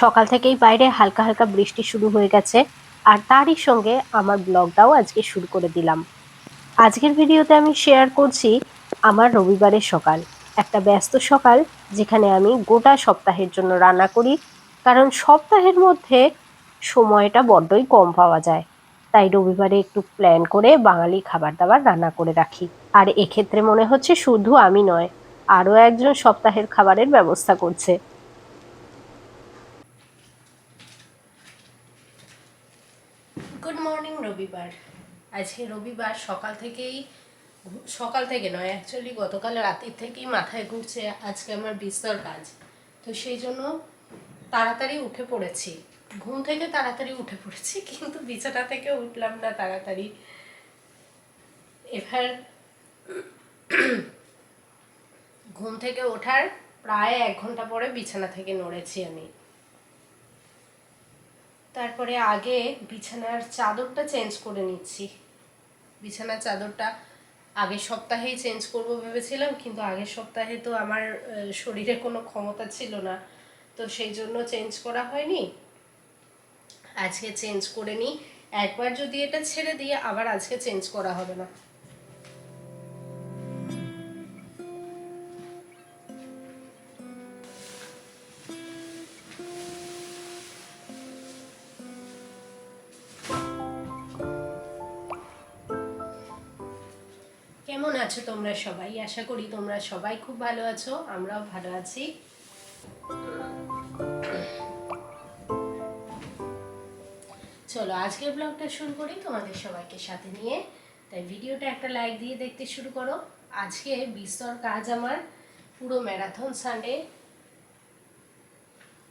সকাল থেকেই বাইরে হালকা হালকা বৃষ্টি শুরু হয়ে গেছে, আর তারই সঙ্গে আমার ব্লগটাও আজকে শুরু করে দিলাম। আজকের ভিডিওতে আমি শেয়ার করছি আমার রবিবারের সকাল। একটা ব্যস্ত সকাল যেখানে আমি গোটা সপ্তাহের জন্য রান্না করি, কারণ সপ্তাহের মধ্যে সময়টা বড্ডই কম পাওয়া যায়। তাই রবিবারে একটু প্ল্যান করে বাঙালি খাবার দাবার রান্না করে রাখি। আর এক্ষেত্রে মনে হচ্ছে শুধু আমি নয়, আরও একজন সপ্তাহের খাবারের ব্যবস্থা করছে। আজকে রবিবার, সকাল থেকেই সকাল থেকে নয় অ্যাকচুয়ালি গতকাল রাতের থেকেই মাথায় ঘুরছে আজকে আমার বিস্তর কাজ। তো সেই জন্য তাড়াতাড়ি উঠে পড়েছি। ঘুম থেকে তাড়াতাড়ি উঠে পড়েছি, কিন্তু বিছানা থেকে উঠলাম না তাড়াতাড়ি। এবার ঘুম থেকে ওঠার প্রায় এক ঘণ্টা পরে বিছানা থেকে নড়েছি আমি। তারপরে আগে বিছানার চাদরটা চেঞ্জ করে নিচ্ছি। বিছানার চাদরটা আগের সপ্তাহেই চেঞ্জ করব ভেবেছিলাম, কিন্তু আগের সপ্তাহে তো আমার শরীরে কোনো ক্ষমতা ছিল না। তো সেই জন্য চেঞ্জ করা হয়নি। আজকে চেঞ্জ করে নিই। একবার যদি এটা ছেড়ে দিয়ে আবার আজকে চেঞ্জ করা হবে না। আছো তোমরা সবাই? আশা করি তোমরা সবাই খুব ভালো আছো, আমরাও ভালো আছি। চলো, আজকের ব্লগটা শুরু করি তোমাদের সবাইকে সাথে নিয়ে। তাই ভিডিওটা একটা লাইক দিয়ে দেখতে শুরু করো। আজকে বিস্তর কাজ আমার, পুরো ম্যারাথন সানডে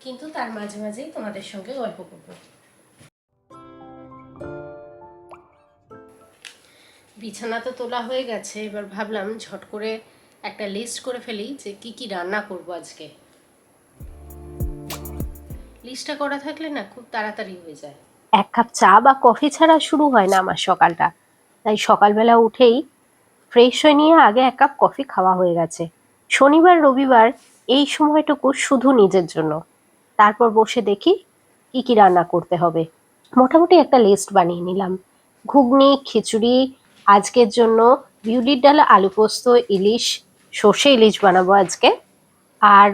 কিন্তু তার মাঝে মাঝেই তোমাদের সঙ্গে গল্প করব। বিছানা তো তোলা হয়ে গেছে, এবার ভাবলাম ঝট করে একটা লিস্ট করে ফেলি যে কি কি রান্না করব আজকে। লিস্টটা করা থাকলে না খুব তাড়াতাড়ি হয়ে যায়। এক কাপ চা বা কফি ছাড়া শুরু হয় না আমার সকালটা। তাই সকালবেলা উঠেই ফ্রেশ হয়ে নিয়ে আগে এক কাপ কফি খাওয়া হয়ে গেছে। শনিবার, রবিবার এই সময়টুকু শুধু নিজের জন্য। তারপর বসে দেখি কি কি রান্না করতে হবে। মোটামুটি একটা লিস্ট বানিয়ে নিলাম। ঘুগনি, খিচুড়ি আজকের জন্য বিউলির ডাল, আলু পোস্ত, ইলিশ, সর্ষে ইলিশ বানাবো আজকে। আর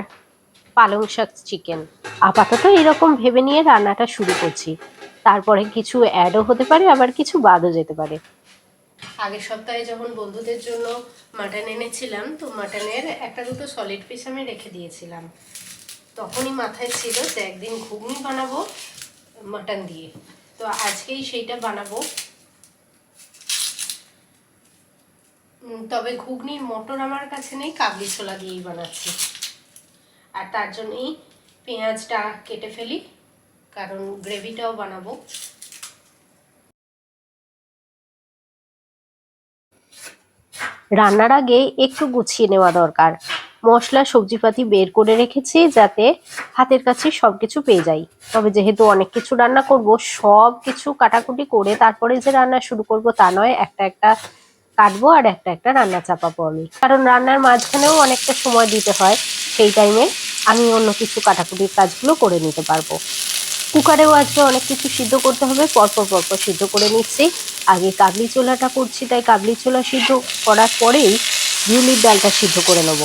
পালং শাক চিকেন। আপাতত এরকম ভেবে নিয়ে রান্নাটা শুরু করছি। তারপরে কিছু অ্যাডও হতে পারে, আবার কিছু বাদও যেতে পারে। আগের সপ্তাহে যখন বন্ধুদের জন্য মাটন এনেছিলাম, তো মাটনের একটা দুটো সলিড পিস আমি রেখে দিয়েছিলাম। তখনই মাথায় ছিল যে একদিন ঘুগনি বানাবো মাটন দিয়ে। তো আজকেই সেইটা বানাবো। তবে ঘুগনির মটর আমার কাছে নেই, কাবলি ছোলা দিয়েই বানাচ্ছি। আর তার জন্যই পেঁয়াজটা কেটে ফেলি, কারণ গ্রেভিটাও বানাবো। রান্নার আগে একটু গুছিয়ে নেওয়া দরকার। মশলা, সবজিপাতি বের করে রেখেছি যাতে হাতের কাছে সব কিছু পেয়ে যাই। তবে যেহেতু অনেক কিছু রান্না করব সব কিছু কাটাকুটি করে তারপরে যে রান্না শুরু করব তা নয়, একটা একটা কাটবো আর একটা একটা রান্না চাপাবো আমি। কারণ রান্নার মাঝখানেও অনেকটা সময় দিতে হয়, সেই টাইমে আমি অন্য কিছু কাটাকুটির কাজগুলো করে নিতে পারব। কুকারেও আজকে অনেক কিছু সিদ্ধ করতে হবে, পরপর পরপর সিদ্ধ করে নিচ্ছি। আগে কাবলি ছোলাটা করছি, তাই কাবলি ছোলা সিদ্ধ করার পরেই বিউলির ডালটা সিদ্ধ করে নেব।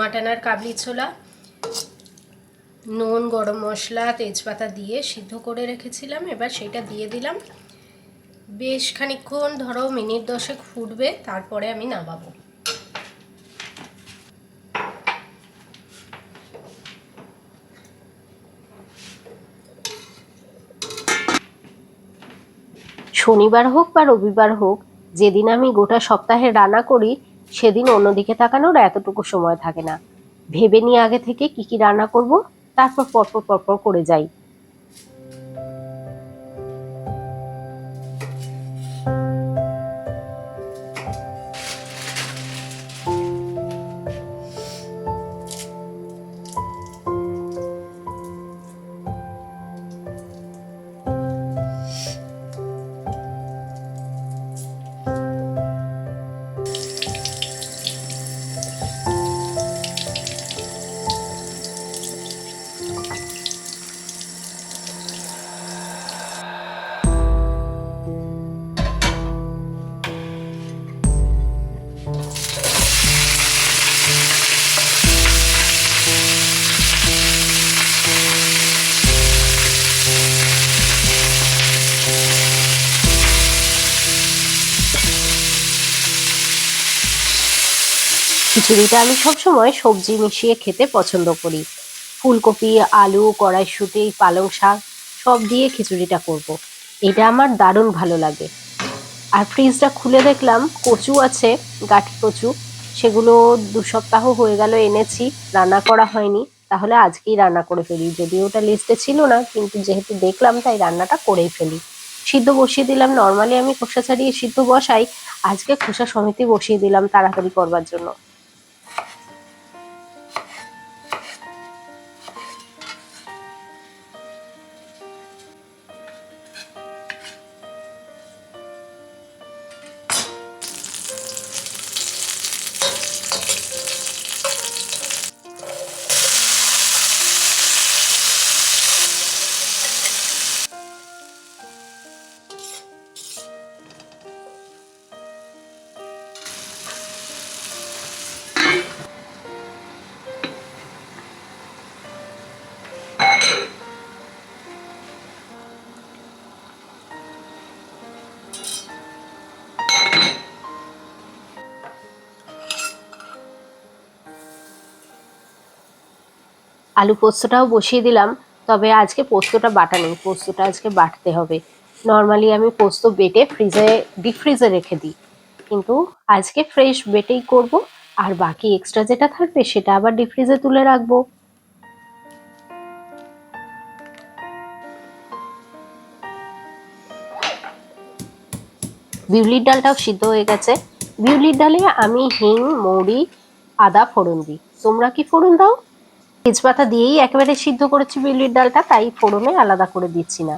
মাটন কাবলি ছোলা, নুন, গরম মশলা, তেজপাতা দিয়ে সিদ্ধ করে রেখেছিলাম। এবার সেটা দিয়ে দিলাম। বেশ খানিকক্ষণ, ধরো মিনিট দশেক ফুটবে, তারপরে আমি নামাবো। শনিবার হোক বা রবিবার হোক, যেদিন আমি গোটা সপ্তাহে রান্না করি সেদিন অন্যদিকে তাকানোর এতটুকু সময় থাকে না। ভেবে নিয়ে আগে থেকে কি কি রান্না করব, তারপর পরপর পরপর করে যাই। খিচুড়িটা আমি সবসময় সবজি মিশিয়ে খেতে পছন্দ করি। ফুলকপি, আলু, কড়াইশুঁটি, পালং শাক, সব দিয়ে খিচুড়িটা করব। এটা আমার দারুণ ভালো লাগে। আর ফ্রিজটা খুলে দেখলাম কচু আছে, গাঠি কচু। সেগুলো দু সপ্তাহ হয়ে গেল এনেছি, রান্না করা হয়নি। তাহলে আজকেই রান্না করে ফেলি। যদিও ওটা লিস্টে ছিল না, কিন্তু যেহেতু দেখলাম তাই রান্নাটা করেই ফেলি। সিদ্ধ বসিয়ে দিলাম। নর্মালি আমি খোসা ছাড়িয়ে সিদ্ধ বসাই, আজকে খোসা সমিতি বসিয়ে দিলাম তাড়াতাড়ি করবার জন্য। আলু পোস্তটাও বসিয়ে দিলাম, তবে আজকে পোস্তটা বাটা নেই পোস্তটা আজকে বাটতে হবে। নর্মালি আমি পোস্ত বেটে ফ্রিজে ডিপ ফ্রিজে রেখে দিই, কিন্তু আজকে ফ্রেশ বেটেই করব, আর বাকি এক্সট্রা যেটা থাকবে সেটা আবার ডিপ ফ্রিজে তুলে রাখব। বিউলির ডালটাও সিদ্ধ হয়ে গেছে। বিউলির ডালে আমি হিং, মৌরি, আদা ফোড়ন দিই। তোমরা কি ফোড়ন দাও? তেজপাতা দিয়েই একেবারে সিদ্ধ করেছি বিউলির ডালটা তাই ফোড়নে আলাদা করে দিচ্ছি না।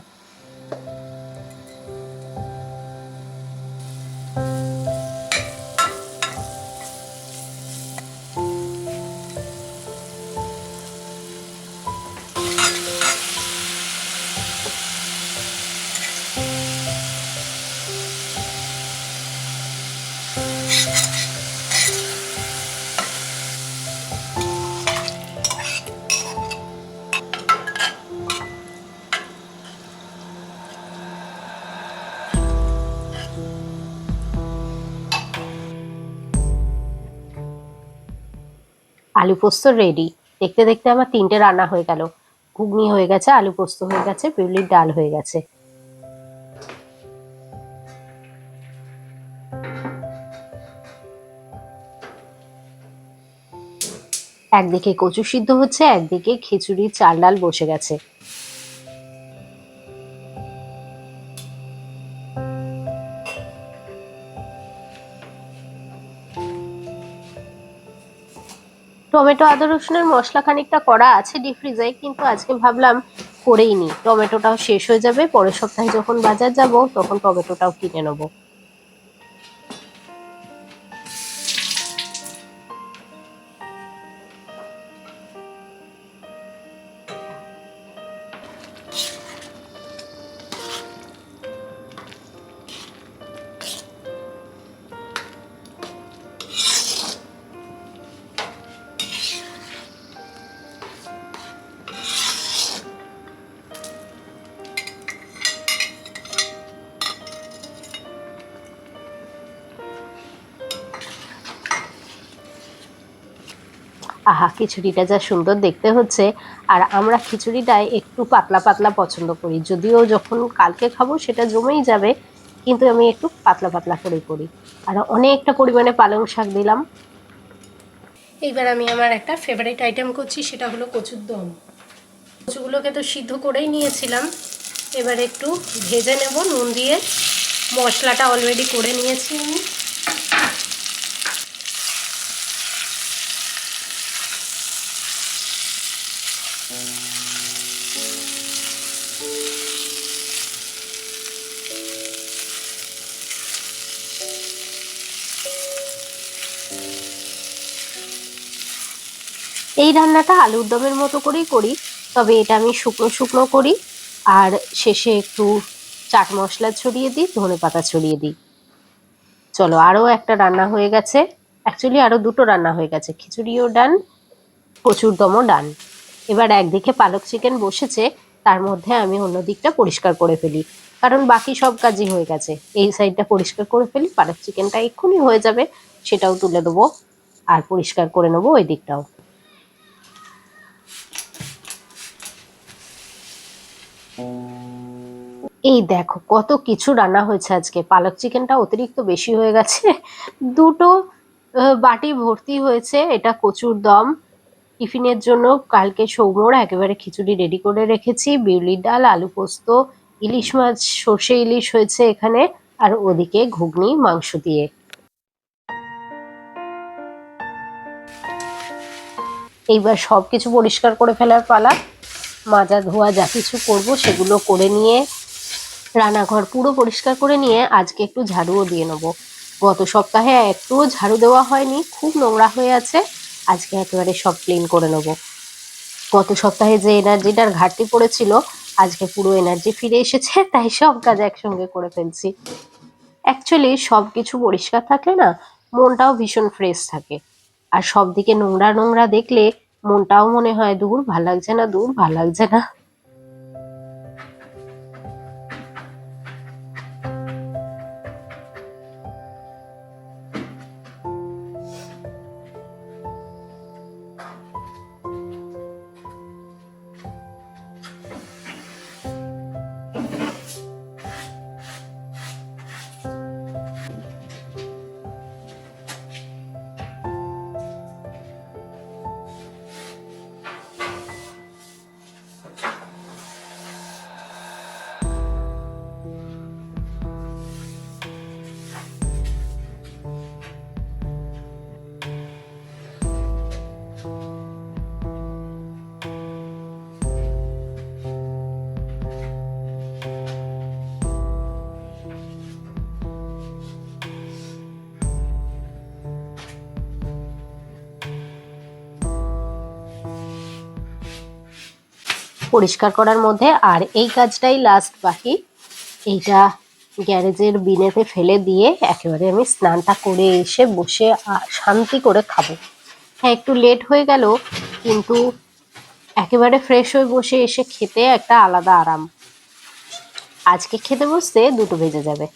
আলু পোস্ত রেডি দেখতে দেখতে আমার তিনটে রান্না হয়ে গেল। ঘুগনি হয়ে গেছে, আলু পোস্ত হয়ে গেছে পিউলির ডাল হয়ে গেছে। একদিকে কচু সিদ্ধ হচ্ছে, একদিকে খিচুড়ি চাল ডাল বসে গেছে। টমেটো আদা রসুনের মশলা খানিকটা করা আছে ডিপ ফ্রিজে কিন্তু আজকে ভাবলাম করেই নি। টমেটোটাও শেষ হয়ে যাবে, পরের সপ্তাহে যখন বাজার যাব, তখন টমেটোটাও কিনে নেব। আহা, খিচুড়িটা যা সুন্দর দেখতে হচ্ছে। আর আমরা খিচুড়িটায় একটু পাতলা পাতলা পছন্দ করি। যদিও যখন কালকে খাব সেটা জমেই যাবে, কিন্তু আমি একটু পাতলা পাতলা করে করি। আর অনেকটা পরিমাণে পালং শাক দিলাম। এইবার আমি আমার একটা ফেভারিট আইটেম করছি, সেটা হলো কচুর দম। কচুগুলোকে তো সিদ্ধ করেই নিয়েছিলাম। এবার একটু ভেজে নেব, নুন দিয়ে। মশলাটা অলরেডি করে নিয়েছি আমি। এই রান্নাটা আলুর দমের মতো করেই করি, তবে এটা আমি শুকনো শুকনো করি আর শেষে একটু চাট মশলা ছড়িয়ে দিই, ধনে পাতা ছড়িয়ে দিই। চলো আরও একটা রান্না হয়ে গেছে। অ্যাকচুয়ালি আরও দুটো রান্না হয়ে গেছে। খিচুড়িও ডান, প্রচুর দমও ডান। এবার একদিকে পালক চিকেন বসেছে, তার মধ্যে আমি অন্য দিকটা পরিষ্কার করে ফেলি। কারণ বাকি সব কাজই হয়ে গেছে। এই সাইডটা পরিষ্কার করে ফেলি, পালক চিকেনটা এক্ষুনি হয়ে যাবে, সেটাও তুলে দেবো। আর পরিষ্কার করে নেব ওই দিকটাও। এই দেখো কত কিছু রান্না হয়েছে আজকে। পালক চিকেনটা অতিরিক্ত বেশি হয়ে গেছে। দুটো বাটি ভর্তি হয়েছে। এটা কচুর দম। টিফিনের জন্য কালকে সৌম্যর একেবারে খিচুড়ি রেডি করে রেখেছি। বিউলির ডাল, আলু পোস্ত, ইলিশ মাছ, সর্ষে ইলিশ হয়েছে এখানে। আর ওদিকে ঘুগনি, মাংস দিয়ে। এইবার সব কিছু পরিষ্কার করে ফেলার পালা। মাজা ধোয়া যা কিছু করব সেগুলো করে নিয়ে রান্নাঘর পুরো পরিষ্কার করে নিয়ে আজকে একটু ঝাড়ুও দিয়ে নেব। গত সপ্তাহে একটুও ঝাড়ু দেওয়া হয়নি, খুব নোংরা হয়ে আছে। আজকে একেবারে সব ক্লিন করে নেব। গত সপ্তাহে যে এনার্জিটার ঘাটতি পড়েছিল, আজকে পুরো এনার্জি ফিরে এসেছে, তাই সব কাজ একসঙ্গে করে ফেলছি। অ্যাকচুয়ালি সব কিছু পরিষ্কার থাকলে না, মনটাও ভীষণ ফ্রেশ থাকে। আর সব দিকে নোংরা নোংরা দেখলে মনটাও মনে হয়, দূর, ভালো লাগছে না, দূর, ভালো লাগছে না। পরিষ্কার করার মধ্যে, আর এই কাজটাই লাস্ট বাকি। এইটা গ্যারেজের বিনেতে ফেলে দিয়ে একেবারে আমি স্নানটা করে এসে বসে শান্তি করে খাব। হ্যাঁ একটু লেট হয়ে গেল, কিন্তু একেবারে ফ্রেশ হয়ে বসে এসে খেতে একটা আলাদা আরাম। আজকে খেতে বসতে দুটো বেজে যাবে।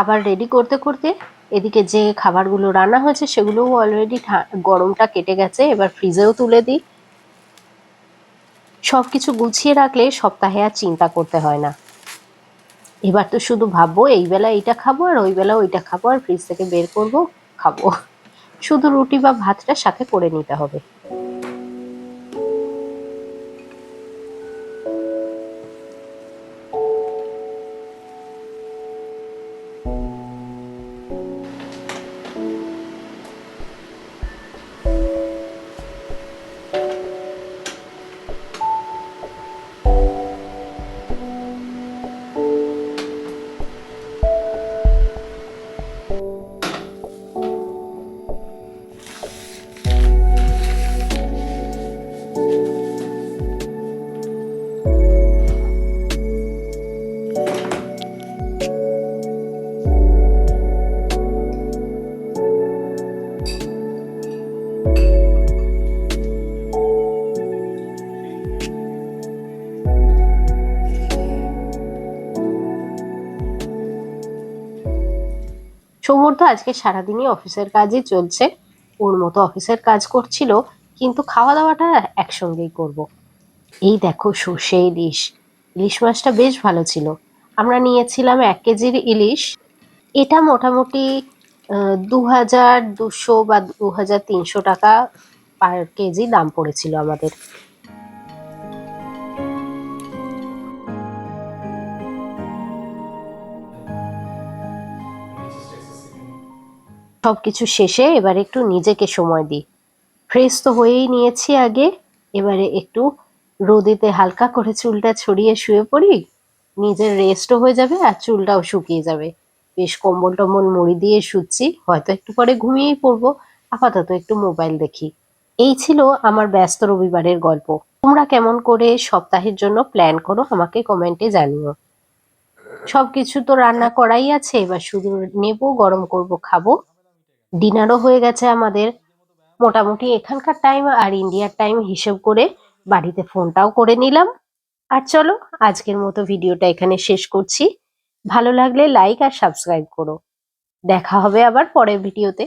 খাবার রেডি করতে করতে এদিকে যে খাবারগুলো রান্না হয়েছে সেগুলোও অলরেডি গরমটা কেটে গেছে। এবার ফ্রিজেও তুলে দিই। সব কিছু গুছিয়ে রাখলে সপ্তাহে আর চিন্তা করতে হয় না। এবার তো শুধু ভাববো, এই বেলা এইটা খাব আর ওই বেলা ওইটা খাব আর ফ্রিজ থেকে বের করব, খাব। শুধু রুটি বা ভাতটা সাথে করে নিতে হবে। সৌমর তো আজকে সারাদিনই অফিসের কাজই চলছে। ওর মতো অফিসের কাজ করছিল, কিন্তু খাওয়া দাওয়াটা একসঙ্গেই করব। এই দেখো সর্ষে ইলিশ। ইলিশ মাছটা বেশ ভালো ছিল। আমরা নিয়েছিলাম এক কেজির ইলিশ। এটা মোটামুটি দু হাজার দুশো বা দু হাজার তিনশো টাকা পার কেজি দাম পড়েছিল আমাদের। সবকিছু শেষে এবার একটু নিজেকে সময় দিই। ফ্রেশ তো হয়েই নিয়েছি আগে, এবারে একটু রোদেতে হালকা করে চুলটা ছড়িয়ে শুয়ে পড়ি, নিজের রেস্টও হয়ে যাবে আর চুলটাও শুকিয়ে যাবে। বেশ কম্বল টম্বল মুড়ি দিয়ে শুচ্ছি, হয়তো একটু পরে ঘুমিয়েই পড়ব, আপাতত একটু মোবাইল দেখি। এই ছিল আমার ব্যস্ত রবিবারের গল্প। তোমরা কেমন করে সপ্তাহের জন্য প্ল্যান করো আমাকে কমেন্টে জানিও। সবকিছু তো রান্না করাই আছে, এবার শুধু নেব, গরম করব, খাব। ডিনারও হয়ে গেছে আমাদের। মোটামুটি এখানকার টাইম আর ইন্ডিয়ার টাইম হিসেব করে বাড়িতে ফোনটাও করে নিলাম। আর চলো, আজকের মতো ভিডিওটা এখানে শেষ করছি। ভালো লাগলে লাইক আর সাবস্ক্রাইব করো। দেখা হবে আবার পরের ভিডিওতে